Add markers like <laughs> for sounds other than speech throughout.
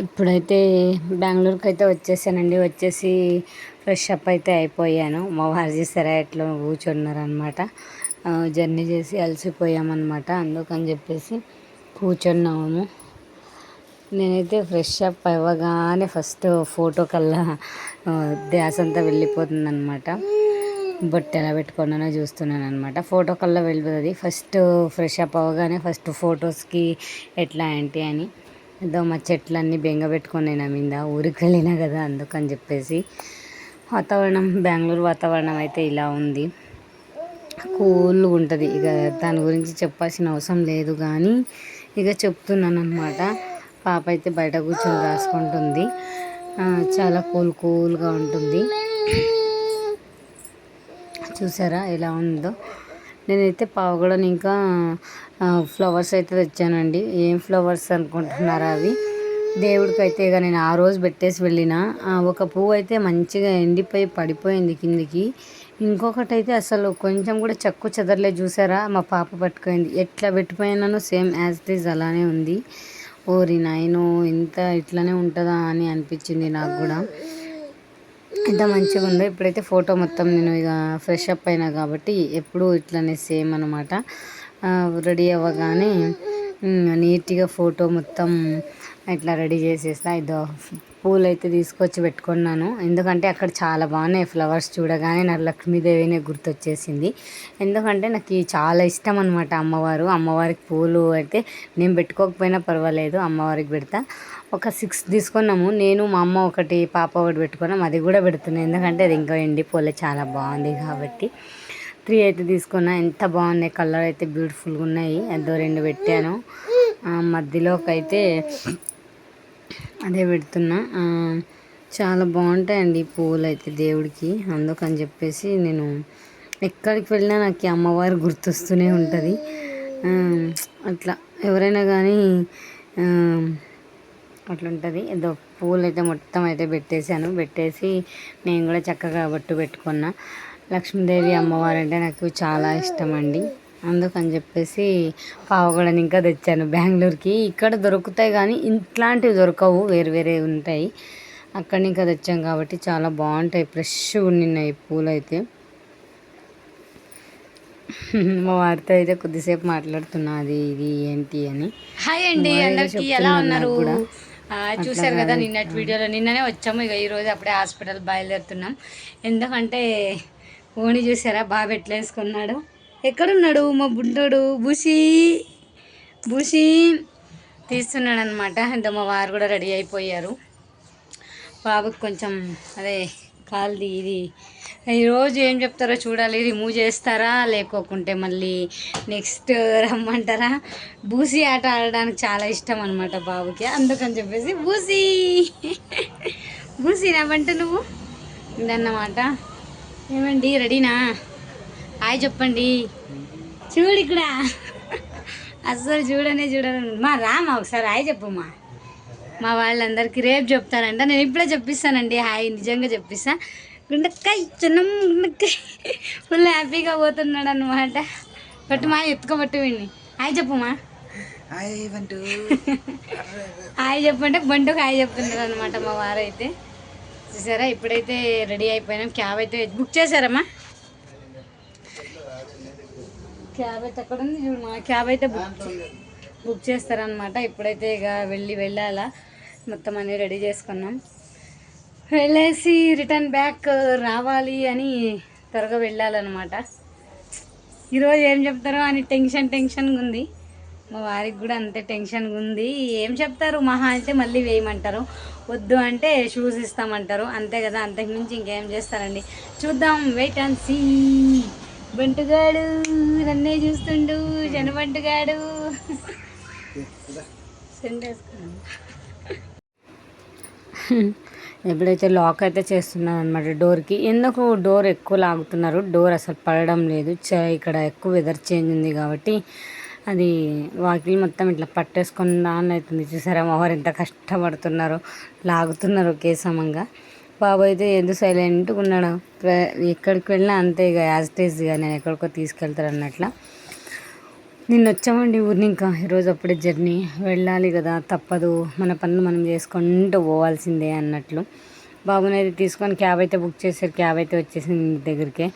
ఇప్పుడైతే బెంగళూరుకి అయితే వచ్చేసానండి. వచ్చేసి ఫ్రెష్ అప్ అయితే అయిపోయాను. మా వారు చేసారా ఎట్లా కూర్చున్నారనమాట జర్నీ చేసి అలసిపోయామన్నమాట. అందుకని చెప్పేసి కూర్చున్నాము. నేనైతే ఫ్రెష్ అప్ అవ్వగానే ఫస్ట్ ఫోటో కల్లా ధ్యాస అంతా వెళ్ళిపోతుంది అనమాట బొట్టు ఎలా పెట్టుకున్నానో చూస్తున్నాను అనమాట ఫోటో కల్లా వెళ్ళిపోతుంది. ఫస్ట్ ఫ్రెష్ అప్ అవ్వగానే ఫస్ట్ ఫొటోస్కి ఎట్లా ఏంటి అని ఏదో మా చెట్లన్నీ బెంగ పెట్టుకొని నా మీద ఊరికి వెళ్ళినా కదా అందుకని చెప్పేసి. వాతావరణం బెంగళూరు వాతావరణం అయితే ఇలా ఉంది. కూల్గా ఉంటుంది. ఇక దాని గురించి చెప్పాల్సిన అవసరం లేదు కానీ ఇక చెప్తున్నాను అనమాట పాప అయితే బయట కూర్చొని రాసుకుంటుంది. చాలా కూల్ కూల్గా ఉంటుంది. చూసారా ఎలా ఉందో? నేనైతే పావుగడని ఇంకా ఫ్లవర్స్ అయితే తెచ్చానండి. ఏం ఫ్లవర్స్ అనుకుంటున్నారా అవి? దేవుడికి అయితే ఇక నేను ఆ రోజు పెట్టేసి వెళ్ళిన. ఒక పువ్వు అయితే మంచిగా ఎండిపోయి పడిపోయింది కిందికి. ఇంకొకటి అయితే అసలు కొంచెం కూడా చక్కు చెదరలే చూసారా? మా పాప పట్టుకుంది. ఎట్లా పెట్టిపోయినానో సేమ్ యాజ్ దిస్ అలానే ఉంది. ఓరి నాయను ఇంత ఇట్లానే ఉంటుందా అని అనిపించింది నాకు కూడా. ఎంత మంచిగా ఉందో ఇప్పుడైతే ఫోటో మొత్తం నేను ఇక ఫ్రెష్ అప్ అయినా కాబట్టి ఎప్పుడు ఇట్లానే సేమ్ అనమాట రెడీ అవ్వగానే నీట్గా ఫోటో మొత్తం ఇట్లా రెడీ చేసేస్తా. ఇదో పూలు అయితే తీసుకొచ్చి పెట్టుకున్నాను. ఎందుకంటే అక్కడ చాలా బాగున్నాయి ఫ్లవర్స్ చూడగానే నాకు లక్ష్మీదేవినే గుర్తొచ్చేసింది. ఎందుకంటే నాకు చాలా ఇష్టం అనమాట అమ్మవారు. అమ్మవారికి పూలు అయితే నేను పెట్టుకోకపోయినా పర్వాలేదు అమ్మవారికి పెడతా. ఒక సిక్స్ తీసుకున్నాము. నేను మా అమ్మ ఒకటి పాప ఒకటి పెట్టుకున్నాం. అది కూడా పెడుతున్నాను ఎందుకంటే అది ఇంకా ఎండిపోలే. చాలా బాగుంది కాబట్టి. త్రీ అయితే తీసుకున్నా. ఎంత బాగున్నాయి. కలర్ అయితే బ్యూటిఫుల్గా ఉన్నాయి. అదో రెండు పెట్టాను. మధ్యలోకైతే అదే పెడుతున్నా. చాలా బాగుంటాయండి ఈ పువ్వులు అయితే దేవుడికి. అందుకని చెప్పేసి నేను ఎక్కడికి వెళ్ళినా నాకు అమ్మవారు గుర్తొస్తూనే ఉంటుంది. అట్లా ఎవరైనా కానీ అట్లా ఉంటుంది ఏదో పూలు అయితే మొత్తం అయితే పెట్టేశాను. పెట్టేసి నేను కూడా చక్కగా బొట్టు పెట్టుకున్నా. లక్ష్మీదేవి అమ్మవారు అంటే నాకు చాలా ఇష్టం అండి అందుకని చెప్పేసి పావగడని ఇంకా తెచ్చాను. బెంగళూరుకి ఇక్కడ దొరుకుతాయి కానీ ఇట్లాంటివి దొరకవు. వేరు వేరే ఉంటాయి. అక్కడి ఇంకా తెచ్చాం కాబట్టి చాలా బాగుంటాయి. ఫ్రెష్గా ఉన్నాయి పూలు అయితే మా వారితో అయితే కొద్దిసేపు మాట్లాడుతున్నా. అది ఇది ఏంటి అని. హాయ్ అండి. అందరికి ఎలా ఉన్నారు? చూసారు కదా నిన్నటి వీడియోలో. నిన్ననే వచ్చాము ఇక ఈరోజు అప్పుడే హాస్పిటల్ బయలుదేరుతున్నాం. ఎందుకంటే ఓణి చూసారా బాబు ఎట్లా వేసుకున్నాడు? ఎక్కడున్నాడు? మా బుడ్డోడు బుషి బుషి తీస్తున్నాడు అనమాట ఇంత మా వారు కూడా రెడీ అయిపోయారు. బాబుకి కొంచెం అదే కాల్ది ఇది ఈరోజు ఏం చెప్తారో చూడాలి. రిమూవ్ చేస్తారా? లేకోకుంటే మళ్ళీ నెక్స్ట్ రమ్మంటారా? బూసీ ఆట ఆడడానికి చాలా ఇష్టం అనమాట బాబుకి. అందుకని చెప్పేసి బూసీ. బూసీ రమ్మంటే నువ్వు. ఇదన్నమాట. ఏమండి రెడీనా? హాయ్ చెప్పండి. చూడు ఇక్కడ. అస్సలు చూడనే చూడాలని మా రామా ఒకసారి హాయ్ చెప్పమ్మా మా వాళ్ళందరికీ రేపు చెప్తానంట. నేను ఇప్పుడే చెప్పిస్తానండి. హాయ్ నిజంగా చెప్పిస్తా. గుండెకాయ చిన్న గుండెకాయ ఫుల్ హ్యాపీగా పోతున్నాడు అనమాట పట్టు మా ఎత్తుకోబట్టు వీడిని. హాయ్ చెప్పమ్మా హాయ్ చెప్పంటే బంటుకు హాయ్ చెప్తున్నారు అనమాట మా వారైతే. చూసారా? ఇప్పుడైతే రెడీ అయిపోయినాం. క్యాబ్ అయితే బుక్ చేశారమ్మా క్యాబ్ అయితే ఎక్కడ ఉంది చూడు మా క్యాబ్ అయితే బుక్ బుక్ చేస్తారనమాట ఇప్పుడైతే ఇక వెళ్ళి వెళ్ళాలా. మొత్తం అన్నీ రెడీ చేసుకున్నాం. వెళ్ళేసి రిటర్న్ బ్యాక్ రావాలి అని త్వరగా వెళ్ళాలన్నమాట. ఈరోజు ఏం చెప్తారో అని టెన్షన్ టెన్షన్గా ఉంది. మా వారికి కూడా అంతే టెన్షన్గా ఉంది. ఏం చెప్తారు? మహా అంటే మళ్ళీ వేయమంటారు. వద్దు అంటే షూస్ ఇస్తామంటారు. అంతే కదా అంతకుమించి ఇంకేం చేస్తారండి? చూద్దాం వెయిట్ అండ్ సీ. బంటుగాడు నన్నే చూస్తుండు జనబంటుగాడు. సెండేసుకున్నాను <laughs> ఇప్పుడైతే లాక్ అయితే చేస్తున్నాను అనమాట డోర్కి ఎందుకు డోర్ ఎక్కువ లాగుతున్నారు? డోర్ అసలు పడడం లేదు. ఇక్కడ ఎక్కువ వెదర్ చేంజ్ ఉంది కాబట్టి అది వాకిలి మొత్తం ఇట్లా పట్టేసుకుని దాన్ని అవుతుంది చూసారా మావారు ఎంత కష్టపడుతున్నారు లాగుతున్నారు ఒకే సమంగా. బాబు అయితే ఎందుకు సైలెంట్గా ఉన్నాడు? ఎక్కడికి వెళ్ళినా అంతే ఇక యాజ్ ఇట్ ఇక నేను ఎక్కడికో తీసుకెళ్తారు అన్నట్ల. నిన్న వచ్చామండి ఊరిని ఇంకా. ఈరోజు అప్పుడే జర్నీ. వెళ్ళాలి కదా తప్పదు. మన పనులు మనం చేసుకుంటూ పోవాల్సిందే అన్నట్లు. బాబుని అయితే తీసుకొని క్యాబ్ అయితే బుక్ చేశారు. క్యాబ్ అయితే వచ్చేసింది ఇంటి దగ్గరికి.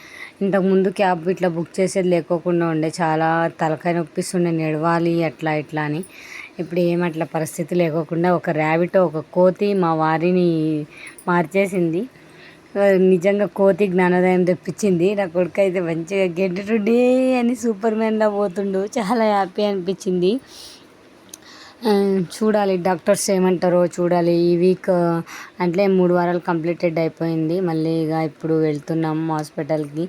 ఇంతకుముందు క్యాబ్ ఇట్లా బుక్ చేసేది లేకోకుండా ఉండే. చాలా తలకాయ నొప్పిస్తుండే. నడవాలి అట్లా ఇట్లా అని. ఇప్పుడు ఏమట్లా పరిస్థితి లేకోకుండా ఒక ర్యాబిట్ ఒక కోతి మా వారిని మార్చేసింది. నిజంగా కోతి జ్ఞానోదయం తెప్పించింది. నా కొడుకు అయితే మంచిగా గెడ్డి టుడే అని సూపర్ మ్యాన్లా పోతుండు. చాలా హ్యాపీ అనిపించింది. చూడాలి డాక్టర్స్ ఏమంటారో చూడాలి. ఈ వీక్ అంటే మూడు వారాలు కంప్లీటెడ్ అయిపోయింది. మళ్ళీ ఇక ఇప్పుడు వెళ్తున్నాం హాస్పిటల్కి.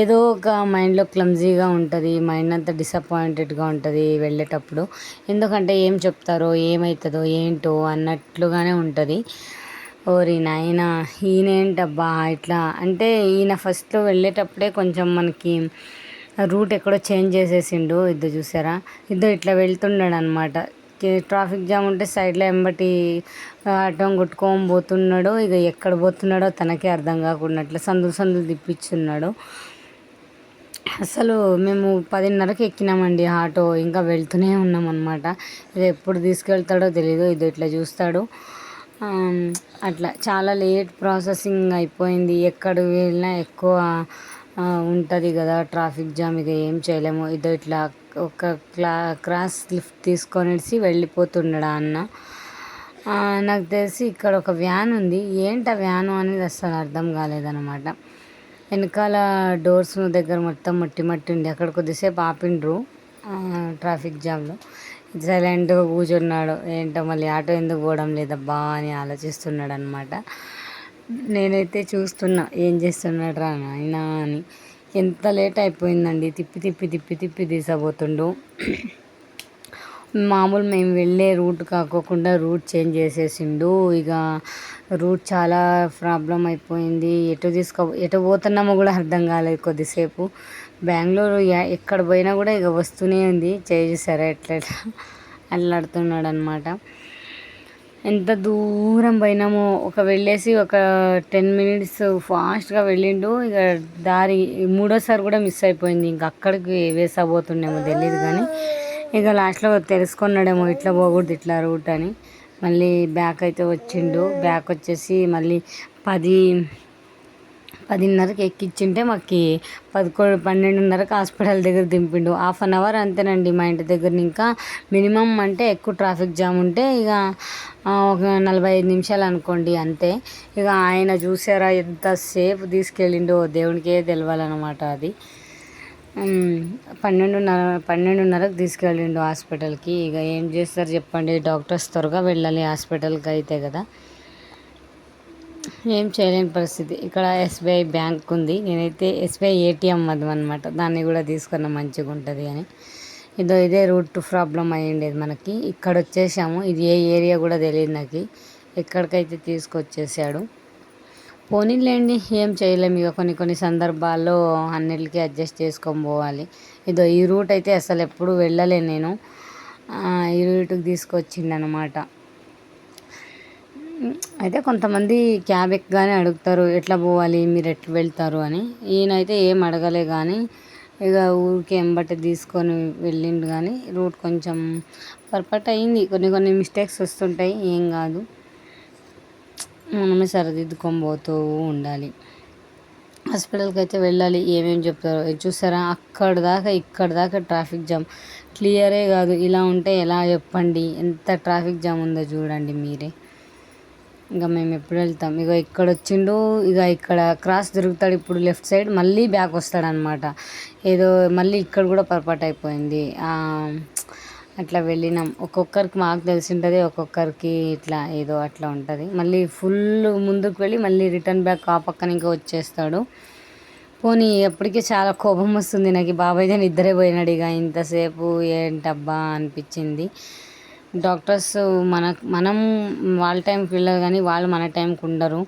ఏదో ఒక మైండ్లో క్లమ్జీగా ఉంటుంది. మైండ్ అంతా డిసప్పాయింటెడ్గా ఉంటుంది వెళ్ళేటప్పుడు. ఎందుకంటే ఏం చెప్తారో ఏమవుతుందో ఏంటో అన్నట్లుగానే ఉంటుంది. ఓరి నాయన ఈయనేంటబ్బా ఇట్లా? అంటే ఈయన ఫస్ట్లో వెళ్ళేటప్పుడే కొంచెం మనకి రూట్ ఎక్కడో చేంజ్ చేసేసిండు ఇద్దరు చూసారా? ఇద్దరు ఇట్లా వెళ్తున్నాడు అనమాట ట్రాఫిక్ జామ్ ఉంటే సైడ్లో ఎంబటి ఆటో కొట్టుకొని పోతున్నాడు ఇక ఎక్కడ పోతున్నాడో తనకే అర్థం కాకుండా అట్లా సందులు సందులు తిప్పించున్నాడు అసలు మేము పదిన్నరకు ఎక్కినామండి ఆటో ఇంకా వెళ్తూనే ఉన్నాం అనమాట ఇది ఎప్పుడు తీసుకెళ్తాడో తెలీదు ఇది ఇట్లా చూస్తాడు. అట్లా చాలా లేట్ ప్రాసెసింగ్ అయిపోయింది. ఎక్కడ వెళ్ళినా ఎక్కువ ఉంటుంది కదా ట్రాఫిక్ జామ్. ఇక ఏం చేయలేము. ఇదో ఇట్లా ఒక క్లా క్రాస్ లిఫ్ట్ తీసుకొనేసి వెళ్ళిపోతుండడా అన్న. నాకు తెలిసి ఇక్కడ ఒక వ్యాన్ ఉంది. ఏంటి వ్యాను అనేది అస్సలు అర్థం కాలేదన్నమాట. వెనకాల డోర్స్ దగ్గర మొత్తం మట్టి మట్టి ఉంది. అక్కడ కొద్దిసేపు ఆపిండ్రు ట్రాఫిక్ జామ్లో. సైలెంట్గా కూర్చున్నాడు. ఏంటో మళ్ళీ ఆటో ఎందుకు పోవడం లేదబ్బా అని ఆలోచిస్తున్నాడు అనమాట నేనైతే చూస్తున్నా ఏం చేస్తున్నాడు రా నాయనా అని. ఎంత లేట్ అయిపోయిందండి. తిప్పి తిప్పి తిప్పి తిప్పి తీసబోతుండు. మామూలు మేము వెళ్ళే రూట్ కాకోకుండా రూట్ చేంజ్ చేసేసిండు. ఇక రూట్ చాలా ప్రాబ్లం అయిపోయింది. ఎటు తీసుకో ఎటు పోతున్నామో కూడా అర్థం కాలేదు కొద్దిసేపు. బెంగళూరు ఎక్కడ పోయినా కూడా ఇక వస్తూనే ఉంది. చేసారా ఎట్లా ఎట్లా అల్లాడుతున్నాడు అనమాట ఎంత దూరం పోయినామో. ఒక వెళ్ళేసి ఒక టెన్ మినిట్స్ ఫాస్ట్గా వెళ్ళిండు. ఇక దారి మూడోసారి కూడా మిస్ అయిపోయింది. ఇంక అక్కడికి వేసబోతుండేమో తెలియదు కానీ. ఇక లాస్ట్లో తెలుసుకున్నాడేమో ఇట్లా పోకూడదు ఇట్లా రూట్ అని. మళ్ళీ బ్యాక్ అయితే వచ్చిండు. బ్యాక్ వచ్చేసి మళ్ళీ పది పదిన్నరకి ఎక్కించింటే మాకు పదకొండు పన్నెండున్నరకు హాస్పిటల్ దగ్గర దింపిండు. హాఫ్ అన్ అవర్ అంతేనండి మా ఇంటి దగ్గర ఇంకా మినిమం అంటే ఎక్కువ ట్రాఫిక్ జామ్ ఉంటే ఇక ఒక నలభై ఐదు నిమిషాలు అనుకోండి అంతే. ఇక ఆయన చూసారా ఎంతసేపు తీసుకెళ్ళిండో దేవునికే తెలవాలన్నమాట అది. పన్నెండున్నర పన్నెండున్నరకు తీసుకెళ్ళిండు హాస్పిటల్కి. ఇక ఏం చేస్తారు చెప్పండి డాక్టర్స్ త్వరగా వెళ్ళాలి హాస్పిటల్కి అయితే కదా. ఏం చేయలేని పరిస్థితి. ఇక్కడ ఎస్బీఐ బ్యాంక్ ఉంది. నేనైతే ఎస్బీఐ ఏటీఎం అది అనమాట దాన్ని కూడా తీసుకున్న మంచిగా ఉంటుంది అని. ఇదో ఇదే రూట్ ప్రాబ్లం అయ్యిండేది మనకి. ఇక్కడ వచ్చేసాము. ఇది ఏ ఏరియా కూడా తెలియదు నాకు. ఎక్కడికైతే తీసుకొచ్చేసాడు. పోనీలేండి ఏం చేయలేము ఇక కొన్ని కొన్ని సందర్భాల్లో అన్నిటికీ అడ్జస్ట్ చేసుకొని పోవాలి. ఇదో ఈ రూట్ అయితే అసలు ఎప్పుడు వెళ్ళలే నేను. ఈ రూట్కి తీసుకొచ్చిండనమాట అయితే కొంతమంది క్యాబ్ ఎక్కగానే అడుగుతారు ఎట్లా పోవాలి? మీరు ఎట్లా వెళ్తారు? అని. ఈయనైతే ఏం అడగలే కానీ ఇక ఊరికి ఎంబట తీసుకొని వెళ్ళిండు కానీ రూట్ కొంచెం పర్ఫెక్ట్ అయింది. కొన్ని కొన్ని మిస్టేక్స్ వస్తుంటాయి ఏం కాదు. మనమే సరిదిద్దుకొని పోతూ ఉండాలి. హాస్పిటల్కి అయితే వెళ్ళాలి ఏమేమి చెప్తారో. చూసారా? అక్కడ దాకా ఇక్కడ దాకా ట్రాఫిక్ జామ్. క్లియరే కాదు ఇలా ఉంటే ఎలా చెప్పండి? ఎంత ట్రాఫిక్ జామ్ ఉందో చూడండి మీరే. ఇంకా మేము ఎప్పుడు వెళ్తాం. ఇక ఇక్కడ వచ్చిండు ఇక ఇక్కడ క్రాస్ దొరుకుతాడు ఇప్పుడు లెఫ్ట్ సైడ్ మళ్ళీ బ్యాక్ వస్తాడనమాట ఏదో మళ్ళీ ఇక్కడ కూడా పొరపాటు అయిపోయింది. అట్లా వెళ్ళినాం. ఒక్కొక్కరికి మాకు తెలిసి ఉంటుంది ఒక్కొక్కరికి ఇట్లా ఏదో అట్లా ఉంటుంది. మళ్ళీ ఫుల్ ముందుకు వెళ్ళి మళ్ళీ రిటర్న్ బ్యాక్ ఆ పక్కన ఇంకా వచ్చేస్తాడు. పోనీ ఎప్పటికీ చాలా కోపం వస్తుంది. నాకు బాబాయ్ జన్ ఇద్దరే పోయినాడు ఇక ఇంతసేపు. ఏంటబ్బా అనిపించింది. డాక్టర్స్ మన మనం వాళ్ళ టైంకి వెళ్ళదు కానీ వాళ్ళు మన టైంకి ఉండరు.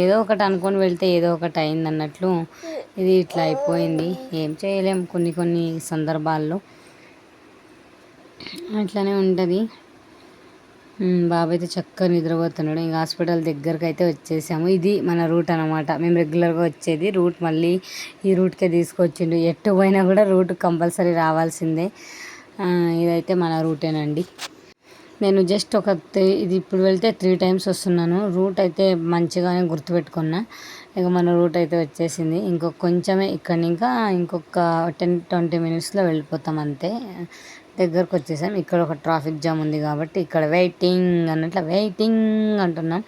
ఏదో ఒకటి అనుకొని వెళ్తే ఏదో ఒకటి అయింది అన్నట్లు ఇది ఇట్లా అయిపోయింది. ఏం చేయలేం కొన్ని కొన్ని సందర్భాల్లో. అట్లనే ఉంటుంది. బాబు అయితే చక్కగా నిద్రపోతున్నాడు. ఇంకా హాస్పిటల్ దగ్గరకు అయితే వచ్చేసాము. ఇది మన రూట్ అనమాట మేము రెగ్యులర్గా వచ్చేది రూట్. మళ్ళీ ఈ రూట్కే తీసుకొచ్చిండు. ఎటు పోయినా కూడా రూట్ కంపల్సరీ రావాల్సిందే. ఇదైతే మన రూటేనండి నేను జస్ట్ ఒక త్రీ- ఇది ఇప్పుడు వెళ్తే త్రీ టైమ్స్ వస్తున్నాను. రూట్ అయితే మంచిగానే గుర్తుపెట్టుకున్నా. ఇక మన రూట్ అయితే వచ్చేసింది. ఇంకొక కొంచెమే ఇక్కడ ఇంకా ఇంకొక టెన్ ట్వంటీ మినిట్స్లో వెళ్ళిపోతాం అంతే. దగ్గరకు వచ్చేసాం. ఇక్కడ ఒక ట్రాఫిక్ జామ్ ఉంది కాబట్టి ఇక్కడ వెయిటింగ్ అన్నట్ల వెయిటింగ్ అంటున్నాం.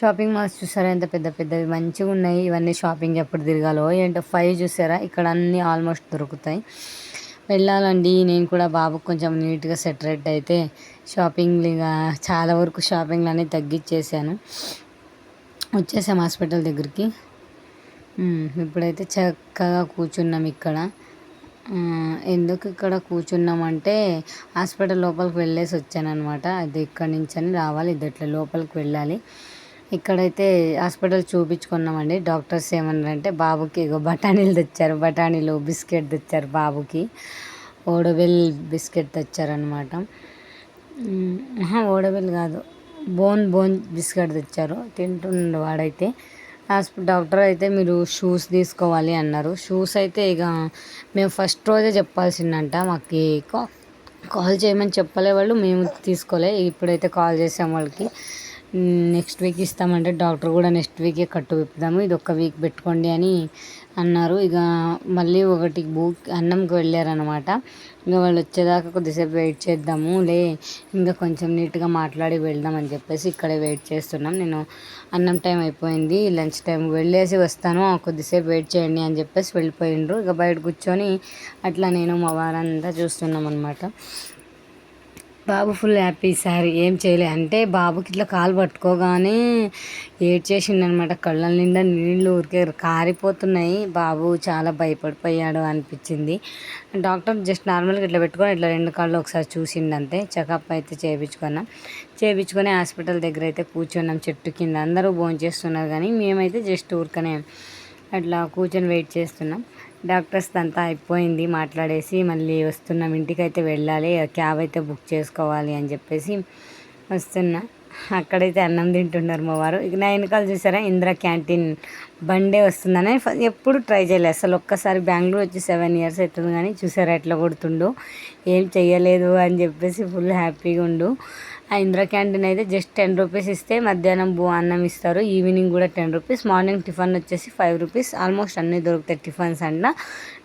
షాపింగ్ మాల్స్ చూసారా? ఎంత పెద్ద పెద్దవి. మంచిగా ఉన్నాయి ఇవన్నీ షాపింగ్ ఎప్పుడు తిరగాలో ఏంటో. ఫైవ్ చూసారా? ఇక్కడ అన్నీ ఆల్మోస్ట్ దొరుకుతాయి. వెళ్ళాలండి. నేను కూడా బాబుకు కొంచెం నీట్గా సెటరేట్ అయితే షాపింగ్ ఇక చాలా వరకు షాపింగ్లు అనేవి తగ్గించేసాను వచ్చేసాం హాస్పిటల్ దగ్గరికి. ఇప్పుడైతే చక్కగా కూర్చున్నాం ఇక్కడ. ఎందుకు ఇక్కడ కూర్చున్నామంటే హాస్పిటల్ లోపలికి వెళ్ళేసి వచ్చాను అనమాట అది ఇక్కడి నుంచి అని రావాలి ఇది లోపలికి వెళ్ళాలి. ఇక్కడైతే హాస్పిటల్ చూపించుకున్నామండి. డాక్టర్స్ ఏమన్నారంటే బాబుకి ఇగో బఠానీలు తెచ్చారు బఠానీలు బిస్కెట్ తెచ్చారు బాబుకి. ఓడబెల్ బిస్కెట్ తెచ్చారనమాట ఓడబెల్ కాదు. బోన్ బోన్ బిస్కెట్ తెచ్చారు. తింటుండే వాడైతే. హాస్పిటల్ డాక్టర్ అయితే మీరు షూస్ తీసుకోవాలి అన్నారు. షూస్ అయితే ఇక మేము ఫస్ట్ రోజే చెప్పాల్సిందంట. మాకు కా- కాల్ చేయమని చెప్పలే వాళ్ళు మేము తీసుకోలే. ఇప్పుడైతే కాల్ చేసాం వాళ్ళకి. నెక్స్ట్ వీక్ ఇస్తామంటే డాక్టర్ కూడా నెక్స్ట్ వీకే కట్టు విప్పుదాము. ఇది ఒక్క వీక్ పెట్టుకోండి అని అన్నారు. ఇక మళ్ళీ ఒకటి బూక్ అన్నంకి వెళ్ళారనమాట ఇంకా వాళ్ళు వచ్చేదాకా కొద్దిసేపు వెయిట్ చేద్దాము. లే ఇంకా కొంచెం నీట్గా మాట్లాడి వెళ్దాం అని చెప్పేసి ఇక్కడే వెయిట్ చేస్తున్నాం. నేను అన్నం టైం అయిపోయింది లంచ్ టైం వెళ్ళేసి వస్తాను. కొద్దిసేపు వెయిట్ చేయండి అని చెప్పేసి వెళ్ళిపోయిండ్రు. ఇక బయట కూర్చొని అట్లా నేను మా వారంతా చూస్తున్నాం అనమాట బాబు ఫుల్ హ్యాపీ సారీ ఏం చేయలే. అంటే బాబుకి ఇట్లా కాలు పట్టుకోగానే ఏడ్చేసిండనమాట. కళ్ళ నిండా నీళ్ళు ఊరికే కారిపోతున్నాయి. బాబు చాలా భయపడిపోయాడు అనిపించింది. డాక్టర్ జస్ట్ నార్మల్గా ఇట్లా పెట్టుకొని ఇట్లా రెండు కాళ్ళు ఒకసారి చూసిండు అంతే చెకప్ అయితే చేయించుకున్నాం చేయించుకొని హాస్పిటల్ దగ్గర అయితే కూర్చున్నాం. చెట్టు కింద అందరూ భోంచేస్తున్నారు కానీ మేమైతే జస్ట్ ఊరికనే అట్లా కూర్చొని వెయిట్ చేస్తున్నాం. డాక్టర్స్ అంతా అయిపోయింది మాట్లాడేసి మళ్ళీ వస్తున్నాం ఇంటికైతే వెళ్ళాలి క్యాబ్ అయితే బుక్ చేసుకోవాలి అని చెప్పేసి వస్తున్నా. అక్కడైతే అన్నం తింటున్నారు మా వారు. ఇక నా వెనకాల చూసారా ఇందిరా క్యాంటీన్ బండే వస్తుందని ఎప్పుడు ట్రై చేయలేదు. అసలు ఒక్కసారి బెంగళూరు వచ్చి సెవెన్ ఇయర్స్ అవుతుంది కానీ చూసారా ఎట్లా కొడుతుండు ఏం చెయ్యలేదు అని చెప్పేసి ఫుల్ హ్యాపీగా ఉండు. ఆ ఇందిరా క్యాంటీన్ అయితే జస్ట్ టెన్ రూపీస్ ఇస్తే మధ్యాహ్నం భూ అన్నం ఇస్తారు ఈవినింగ్ కూడా టెన్ రూపీస్ మార్నింగ్ టిఫిన్ వచ్చేసి ఫైవ్ రూపీస్ ఆల్మోస్ట్ అన్నీ దొరుకుతాయి టిఫిన్స్ అన్న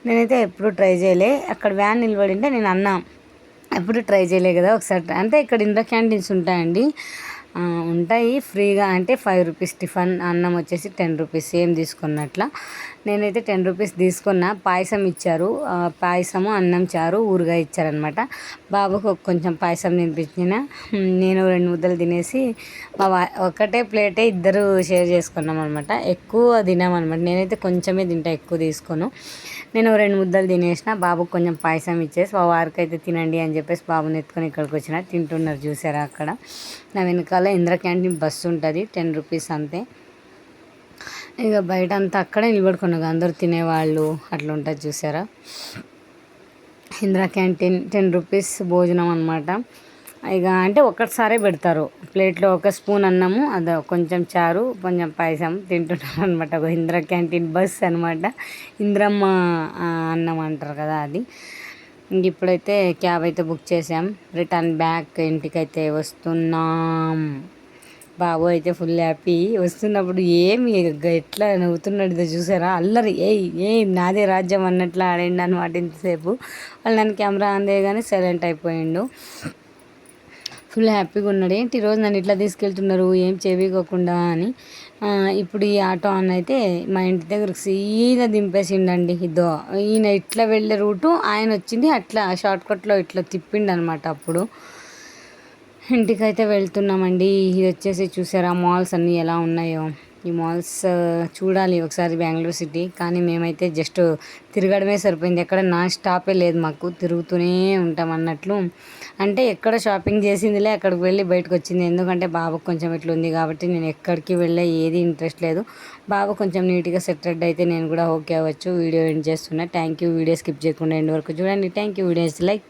నేనైతే ఎప్పుడు ట్రై చేయలే అక్కడ వ్యాన్ నిలబడింటే నేను అన్నా ఎప్పుడు ట్రై చేయలే కదా ఒకసారి అంటే ఇక్కడ ఇందిరా క్యాంటీన్స్ ఉంటాయండి. ఉంటాయి ఫ్రీగా అంటే ఫైవ్ రూపీస్ టిఫిన్ అన్నం వచ్చేసి టెన్ రూపీస్ ఏం తీసుకున్నట్ల. నేనైతే టెన్ రూపీస్ తీసుకున్నా. పాయసం ఇచ్చారు. పాయసము అన్నం చారు ఊరుగా ఇచ్చారనమాట బాబుకు కొంచెం పాయసం తినిపించిన. నేను రెండు ముద్దలు తినేసి మా వా ఒకటే ప్లేటే ఇద్దరు షేర్ చేసుకున్నాం అనమాట ఎక్కువ తినామన్నమాట. నేనైతే కొంచెమే తింటా ఎక్కువ తీసుకోను. నేను రెండు ముద్దలు తినేసిన. బాబుకు కొంచెం పాయసం ఇచ్చేసి మా వారికి అయితే తినండి అని చెప్పేసి బాబుని ఎత్తుకొని ఇక్కడికి వచ్చిన. తింటున్నారు చూసారా అక్కడ. నా వెనకాల ఇంద్ర క్యాంటీన్ బస్సు ఉంటుంది. టెన్ రూపీస్ అంతే. ఇక బయట అంతా అక్కడే నిలబడుకున్నాను అందరూ తినేవాళ్ళు. అట్లా ఉంటుంది చూసారా? ఇందిరా క్యాంటీన్ టెన్ రూపీస్ భోజనం అనమాట ఇక అంటే ఒక్కసారే పెడతారు. ప్లేట్లో ఒక స్పూన్ అన్నము అది కొంచెం చారు కొంచెం పాయసం తింటున్నారు అనమాట ఒక ఇందిరా క్యాంటీన్ బస్ అనమాట ఇంద్రమ్మ అన్నం అంటారు కదా అది. ఇంక ఇప్పుడైతే క్యాబ్ అయితే బుక్ చేసాం రిటర్న్ బ్యాక్ ఇంటికైతే వస్తున్నాం. బాబు అయితే ఫుల్ హ్యాపీ వస్తున్నప్పుడు ఏమి ఎట్లా నవ్వుతున్నాడు చూసారా? అల్లరి. ఏ ఏ నాదే రాజ్యం అన్నట్లు ఆడండి అనమాట ఇంతసేపు. వాళ్ళు నన్ను కెమెరా అందే కానీ సైలెంట్ అయిపోయిండు. ఫుల్ హ్యాపీగా ఉన్నాడు. ఏంటి రోజు నన్ను ఇట్లా తీసుకెళ్తున్నారు? ఏం చెవికోకుండా అని. ఇప్పుడు ఈ ఆటో అన్న అయితే మా ఇంటి దగ్గరకు సీదా దింపేసిండండి. ఇదో ఈయన ఇట్లా వెళ్ళే రూటు ఆయన వచ్చింది అట్లా షార్ట్ కట్లో ఇట్లా తిప్పిండు అనమాట అప్పుడు. ఇంటికైతే వెళ్తున్నామండి. ఇది వచ్చేసి చూసారా? మాల్స్ అన్నీ ఎలా ఉన్నాయో. ఈ మాల్స్ చూడాలి ఒకసారి బెంగళూరు సిటీ. కానీ మేమైతే జస్ట్ తిరగడమే సరిపోయింది. ఎక్కడ నా స్టాపే లేదు మాకు. తిరుగుతూనే ఉంటాం అన్నట్లు. అంటే ఎక్కడ షాపింగ్ చేసిందిలే అక్కడికి వెళ్ళి బయటకు వచ్చింది. ఎందుకంటే బాబు కొంచెం ఇట్లా ఉంది కాబట్టి నేను ఎక్కడికి వెళ్ళే ఏది ఇంట్రెస్ట్ లేదు. బాబు కొంచెం నీట్గా సెటర్డ్ అయితే నేను కూడా ఓకే అవ్వచ్చు. వీడియో ఎండ్ చేస్తున్నా. థ్యాంక్ యూ వీడియో స్కిప్ చేయకుండా ఎండ్ వరకు చూడండి. Thank you videos like